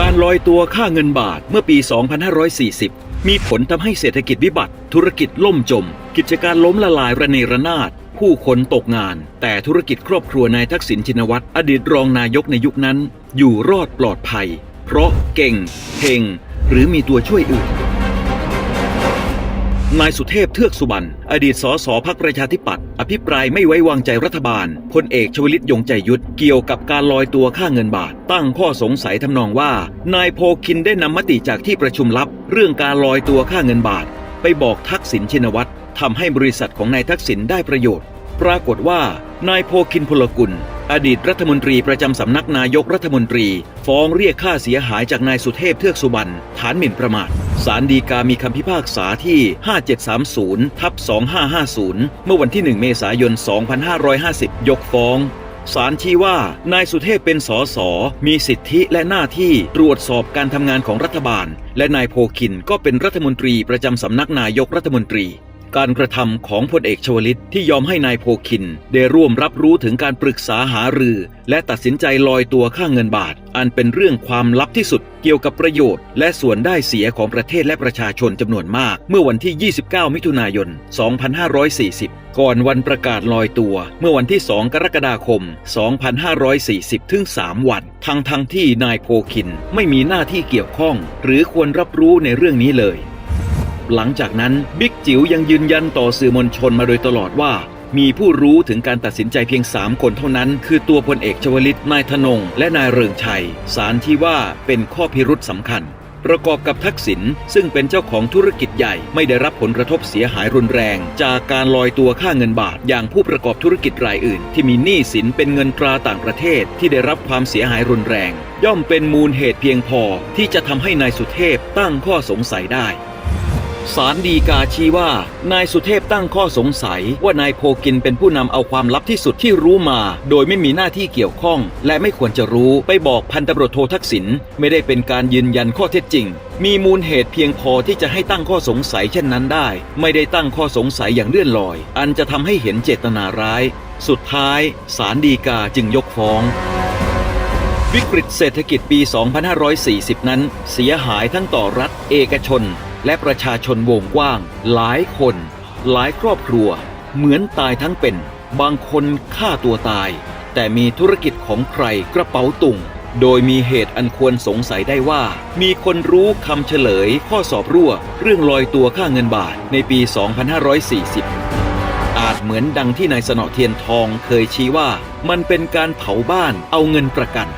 การลอยตัวค่าเงินบาทเมื่อปี 2540 มีผลทำให้เศรษฐกิจวิบัติ ธุรกิจล่มจม กิจการล้มละลายระเนระนาด ผู้คนตกงาน แต่ธุรกิจครอบครัวนายทักษิณชินวัตรอดีตรองนายกในยุคนั้น อยู่รอดปลอดภัย เพราะเก่งเฮงหรือมีตัวช่วยอื่น นายสุเทพเทือกสุบรรณอดีตสสพักประชาธิปัตย์อภิปรายไม่ไว้วางใจรัฐบาลพลเอกชวลิตยงใจยุทธเกี่ยวกับการลอยตัวค่าเงินบาท ตั้งข้อสงสัยทำนองว่า นายโพคินได้นำมติจากที่ประชุมลับ เรื่องการลอยตัวค่าเงินบาท ไปบอกทักษิณชินวัตรทำให้บริษัทของนายทักษิณได้ประโยชน์ ปรากฏว่านายโพคินพลกุล อดีตรัฐมนตรีประจำสำนักนายกรัฐมนตรี ฟ้องเรียกค่าเสียหายจากนายสุเทพเทือกสุบรรณฐานหมิ่นประมาทศาลฎีกามีคำพิพากษาที่ 5730ทับ2550 เมื่อวันที่ 1 เมษายน 2550 ยกฟ้องศาลชี้ว่านายสุเทพเป็นสสมีสิทธิและหน้าที่ตรวจสอบการทำงานของรัฐบาล และนายโพคินก็เป็นรัฐมนตรีประจำสำนักนายกรัฐมนตรี การกระทำของพลเอกชวลิตที่ยอมให้นายโพคิน ได้ร่วมรับรู้ถึงการปรึกษาหารือ และตัดสินใจลอยตัวค่าเงินบาท อันเป็นเรื่องความลับที่สุดเกี่ยวกับประโยชน์ และส่วนได้เสียของประเทศและประชาชนจำนวนมาก เมื่อวันที่ 29 มิถุนายน 2540 ก่อนวันประกาศลอยตัว เมื่อวันที่ 2 กรกฎาคม 2540 ถึง 3 วัน ทั้งทั้งที่นายโพคินไม่มีหน้าที่เกี่ยวข้อง หรือควรรับรู้ในเรื่องนี้เลย หลังจากนั้นบิ๊กจิ๋วยังยืนยันต่อสื่อมวลชนมาโดยตลอดว่า มีผู้รู้ถึงการตัดสินใจเพียง 3 คนเท่านั้น คือตัวพลเอกชวลิตนายธนง และนายเริงชัย สารที่ว่าเป็นข้อพิรุษสำคัญ ประกอบกับทักษิณซึ่งเป็นเจ้าของธุรกิจใหญ่ไม่ได้รับผลกระทบเสียหายรุนแรง จากการลอยตัวค่าเงินบาท อย่างผู้ประกอบธุรกิจรายอื่น ที่มีหนี้สินเป็นเงินตราต่างประเทศที่ได้รับความเสียหายรุนแรง ย่อมเป็นมูลเหตุเพียงพอที่จะทำให้นายสุเทพตั้งข้อสงสัยได้ ศาลฎีกาชี้ว่า นายสุเทพตั้งข้อสงสัยว่านายโพกินเป็นผู้นำเอาความลับที่สุดที่รู้มา โดยไม่มีหน้าที่เกี่ยวข้อง และไม่ควรจะรู้ไปบอกพันตำรวจโททักษิณไม่ได้เป็นการยืนยันข้อเท็จจริง มีมูลเหตุเพียงพอที่จะให้ตั้งข้อสงสัยเช่นนั้นได้ ไม่ได้ตั้งข้อสงสัยอย่างเลื่อนลอย อันจะทำให้เห็นเจตนาร้าย สุดท้ายศาลฎีกาจึงยกฟ้องวิกฤตเศรษฐกิจปี 2540 นั้น เสียหายทั้งต่อรัฐ เอกชน และประชาชนวงกว้าง หลายคน หลายครอบครัว เหมือนตายทั้งเป็น บางคนฆ่าตัวตาย แต่มีธุรกิจของใครกระเป๋าตุงโดยมีเหตุอันควรสงสัยได้ว่า มีคนรู้คำเฉลยข้อสอบรั่ว เรื่องลอยตัวค่าเงินบาทในปี 2540 อาจเหมือนดังที่นายสนอเทียนทองเคยชี้ว่า มันเป็นการเผาบ้านเอาเงินประกัน